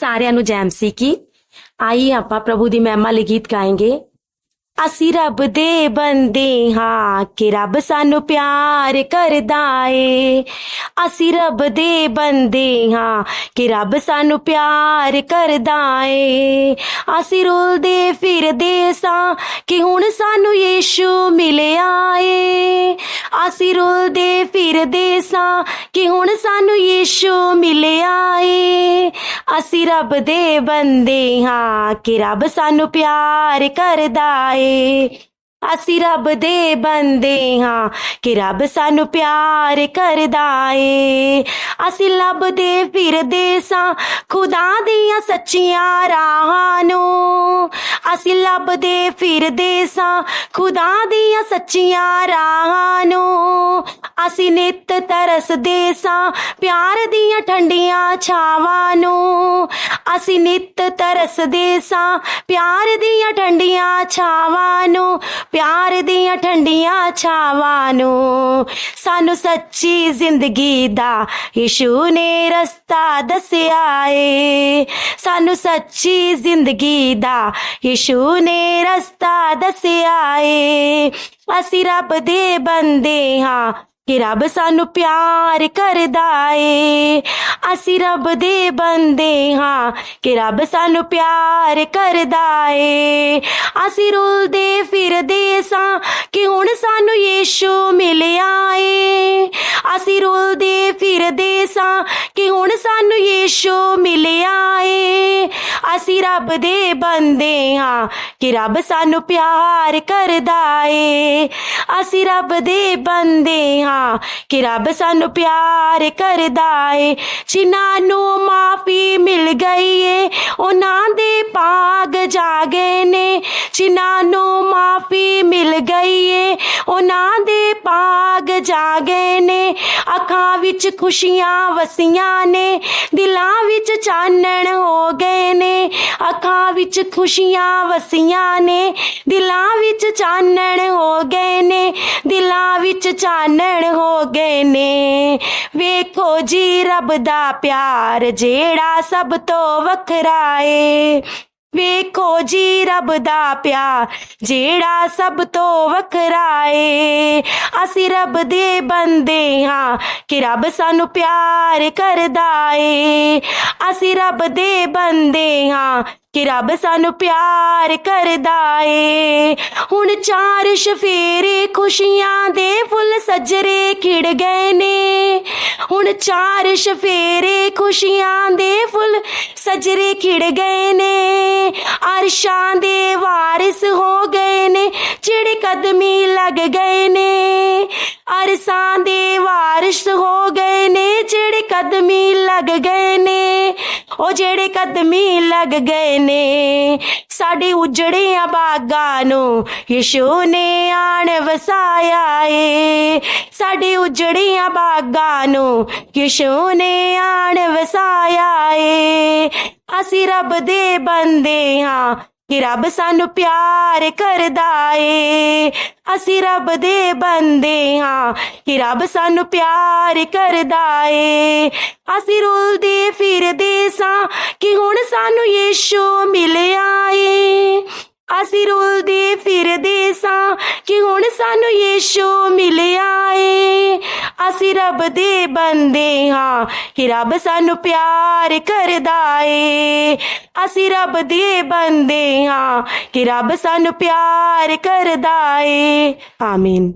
ਸਾਰਿਆਂ ਨੂੰ ਜੈਮਸੀ ਕੀ ਆਈ ਆਪਾਂ ਪ੍ਰਭੂ ਦੀ ਮਹਿਮਾ ਲਈ ਗੀਤ ਗਾਏਂਗੇ। ਅਸੀਂ ਰੱਬ ਦੇ ਬੰਦੇ ਹਾਂ ਕਿ ਰੱਬ ਸਾਨੂੰ ਪਿਆਰ ਕਰਦਾ ਏ। ਅਸੀਂ ਰੱਬ ਦੇ ਬੰਦੇ ਹਾਂ ਕਿ ਰੱਬ ਸਾਨੂੰ ਪਿਆਰ ਕਰਦਾ ਏ। ਅਸੀਂ ਰੋਲਦੇ ਫਿਰਦੇ ਸਾਂ ਕਿ ਹੁਣ ਸਾਨੂੰ ਯੀਸ਼ੂ ਮਿਲਿਆ ਏ। ਅਸੀਂ ਰੁਲਦੇ ਫਿਰਦੇ ਸਾਂ ਕਿ ਹੁਣ ਸਾਨੂੰ ਯੀਸ਼ੂ ਮਿਲਿਆ ਏ। ਅਸੀਂ ਰੱਬ ਦੇ ਬੰਦੇ ਹਾਂ ਕਿ ਰੱਬ ਸਾਨੂੰ ਪਿਆਰ ਕਰਦਾ ਏ। ਅਸੀਂ ਰੱਬ ਦੇ ਬੰਦੇ ਹਾਂ ਕਿ ਰੱਬ ਸਾਨੂੰ ਪਿਆਰ ਕਰਦਾ ਏ। ਅਸੀਂ ਲੱਭਦੇ ਫਿਰਦੇ ਸਾਂ ਖੁਦਾ ਦੀਆਂ ਸੱਚੀਆਂ ਰਾਹਾਂ ਨੂੰ। ਅਸੀਂ ਲੱਭਦੇ ਫਿਰਦੇ ਸਾਂ ਖੁਦਾ ਦੀਆਂ ਸੱਚੀਆਂ ਰਾਹਾਂ ਨੂੰ। ਅਸੀਂ ਨਿਤ ਤਰਸਦੇ ਸਾਂ, ਪਿਆਰ ਦੀਆਂ ਠੰਡੀਆਂ ਛਾਵਾਂ ਨੂੰ। ਅਸੀਂ ਨਿਤ ਤਰਸਦੇ ਸਾਂ, ਪਿਆਰ ਦੀਆਂ ਠੰਡੀਆਂ ਛਾਵਾਂ ਨੂੰ, ਪਿਆਰ ਦੀਆਂ ਠੰਡੀਆਂ ਛਾਵਾਂ ਨੂੰ। ਸਾਨੂੰ ਸੱਚੀ ਜ਼ਿੰਦਗੀ ਦਾ ਯਿਸੂ ਨੇ ਰਸਤਾ ਦੱਸਿਆ ਏ। ਸਾਨੂੰ ਸੱਚੀ ਜ਼ਿੰਦਗੀ ਦਾ ਯਿਸੂ ਨੇ ਰਸਤਾ ਦੱਸਿਆ ਏ। ਅਸੀਂ ਰੱਬ ਦੇ ਬੰਦੇ ਹਾਂ ਕਿ ਰੱਬ ਸਾਨੂੰ ਪਿਆਰ ਕਰਦਾ ਏ। ਅਸੀਂ ਰੱਬ ਦੇ ਬੰਦੇ ਹਾਂ ਕਿ ਰੱਬ ਸਾਨੂੰ ਪਿਆਰ ਕਰਦਾ ਏ। ਅਸੀਂ ਰੁਲਦੇ ਫਿਰਦੇ ਸਾਂ ਕਿ ਹੁਣ ਸਾਨੂੰ ਯੀਸ਼ੂ ਮਿਲਿਆ ਏ। ਅਸੀਂ ਰੁਲਦੇ ਫਿਰਦੇ ਸਾਂ ਕਿ ਹੁਣ ਸਾਨੂੰ ਯੀਸ਼ੂ ਮਿਲਿਆ ਏ ਅਸੀਂ ਰੱਬ ਦੇ ਬੰਦੇ ਹਾਂ ਕਿ ਰੱਬ ਸਾਨੂੰ ਪਿਆਰ ਕਰਦਾ ਏ। ਅਸੀਂ ਰੱਬ ਦੇ ਬੰਦੇ ਹਾਂ ਕਿ ਰੱਬ ਸਾਨੂੰ ਪਿਆਰ ਕਰਦਾ ਏ। ਜਿਨ੍ਹਾਂ ਨੂੰ ਮਾਫੀ ਮਿਲ ਗਈ ਏ, ਉਹਨਾਂ ਦੇ ਪਾਗ ਜਾਗੇ ਨੇ। ਜਿਨ੍ਹਾਂ ਨੂੰ ਮਾਫੀ ਮਿਲ ਗਈ ਏ, ਉਹਨਾਂ ਅੱਖਾਂ ਵਿੱਚ ਖੁਸ਼ੀਆਂ ਵਸੀਆਂ ਨੇ, ਦਿਲਾਂ ਵਿੱਚ ਚਾਨਣ ਹੋ ਗਏ ਨੇ। ਅੱਖਾਂ ਵਿੱਚ ਖੁਸ਼ੀਆਂ ਵਸੀਆਂ ਨੇ, ਦਿਲਾਂ ਵਿੱਚ ਚਾਨਣ ਹੋ ਗਏ ਨੇ, ਦਿਲਾਂ ਵਿੱਚ ਚਾਨਣ ਹੋ ਗਏ ਨੇ। ਵੇਖੋ ਜੀ ਰੱਬ ਦਾ ਪਿਆਰ, ਜਿਹੜਾ ਸਭ ਤੋਂ ਵੱਖਰਾ ਏ। ਵੇਖੋ ਜੀ ਰੱਬ ਦਾ ਪਿਆਰ, ਜਿਹੜਾ ਸਭ ਤੋਂ ਵੱਖਰਾ ਏ। ਅਸੀਂ ਰੱਬ ਦੇ ਬੰਦੇ ਹਾਂ ਕਿ ਰੱਬ ਸਾਨੂੰ ਪਿਆਰ ਕਰਦਾ ਏ। ਅਸੀਂ ਰੱਬ ਦੇ ਬੰਦੇ ਹਾਂ ਕਿ ਰੱਬ ਸਾਨੂੰ ਪਿਆਰ ਕਰਦਾ ਏ। ਹੁਣ ਚਾਰ ਸ਼ਫੇਰੇ ਖੁਸ਼ੀਆਂ ਦੇ ਫੁੱਲ ਸਜਰੇ ਖਿੜ ਗਏ ਨੇ। ਹੁਣ ਚਾਰ ਸ਼ਫੇਰੇ ਖੁਸ਼ੀਆਂ ਦੇ ਫੁੱਲ ਸਜਰੇ ਖਿੜ ਗਏ ਨੇ, ਅਰਸ਼ਾਂ ਦੇ ਵਾਰਿਸ ਹੋ ਗਏ ਨੇ, ਜਿਹੜੇ ਕਦਮੀ ਲੱਗ ਗਏ ਨੇ, ਅਰਸਾਂ ਦੇ ਵਾਰਿਸ ਹੋ ਗਏ ਨੇ, ਜਿਹੜੇ ਕਦਮੀ ਲੱਗ ਗਏ ਨੇ। ਉਹ ਜਿਹੜੇ ਕਦਮੀ ਲੱਗ ਗਏ ਨੇ, ਸਾਡੇ ਉਜੜੀਆਂ ਬਾਗਾਂ ਨੂੰ ਯਿਸੂ ਨੇ ਆਣ ਵਸਾਇਆ ਏ। ਸਾਡੇ ਉਜੜੀਆਂ ਬਾਗਾਂ ਨੂੰ ਯਿਸੂ ਨੇ ਆਣ ਵਸਾਇਆ ਏ। ਅਸੀਂ ਰੱਬ ਦੇ ਬੰਦੇ ਹਾਂ ਕਿ ਰੱਬ ਸਾਨੂੰ ਪਿਆਰ ਕਰਦਾ ਏ। ਅਸੀਂ ਰੱਬ ਦੇ ਬੰਦੇ ਹਾਂ ਕਿ ਰੱਬ ਸਾਨੂੰ ਪਿਆਰ ਕਰਦਾ ਏ। ਅਸੀਂ ਰੁਲਦੇ ਫਿਰਦੇ ਸਾਂ ਕਿ ਹੁਣ ਸਾਨੂੰ ਯੀਸ਼ੂ ਮਿਲਿਆ ਏ। ਅਸੀਂ ਰੁਲਦੇ ਫਿਰਦੇ ਸਾਂ ਕਿ ਹੁਣ ਸਾਨੂੰ ਯੀਸ਼ੂ ਮਿਲਿਆ ਅਸੀਂ ਰੱਬ ਦੇ ਬੰਦੇ ਹਾਂ ਕਿ ਰੱਬ ਸਾਨੂੰ ਪਿਆਰ ਕਰਦਾ ਏ। ਅਸੀਂ ਰੱਬ ਦੇ ਬੰਦੇ ਹਾਂ ਕਿ ਰੱਬ ਸਾਨੂੰ ਪਿਆਰ ਕਰਦਾ ਏ। ਆਮੀਨ।